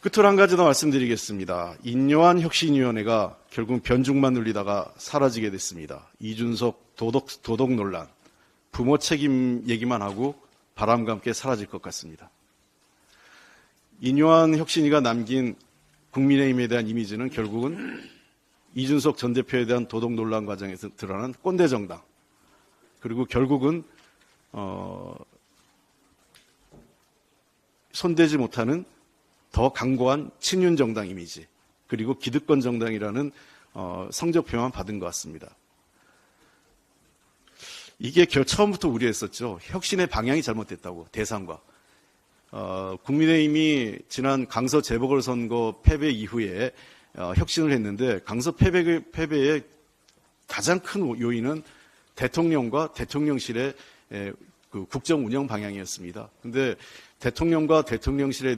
끝으로 한 가지 더 말씀드리겠습니다. 인요한 혁신위원회가 결국 변죽만 눌리다가 사라지게 됐습니다. 이준석 도덕, 도덕 논란, 부모 책임 얘기만 하고 바람과 함께 사라질 것 같습니다. 인요한 혁신위가 남긴 국민의힘에 대한 이미지는 결국은 이준석 전 대표에 대한 도덕 논란 과정에서 드러난 꼰대 정당, 그리고 결국은 어, 손대지 못하는 더 강고한 친윤 정당 이미지 그리고 기득권 정당이라는 어, 성적표만 받은 것 같습니다. 이게 결 처음부터 우려했었죠. 혁신의 방향이 잘못됐다고 대상과 어, 국민의힘이 지난 강서 재보궐선거 패배 이후에 어, 혁신을 했는데 강서 패배, 패배의 가장 큰 요인은 대통령과 대통령실의 에, 그 국정 운영 방향이었습니다. 근데 대통령과 대통령실에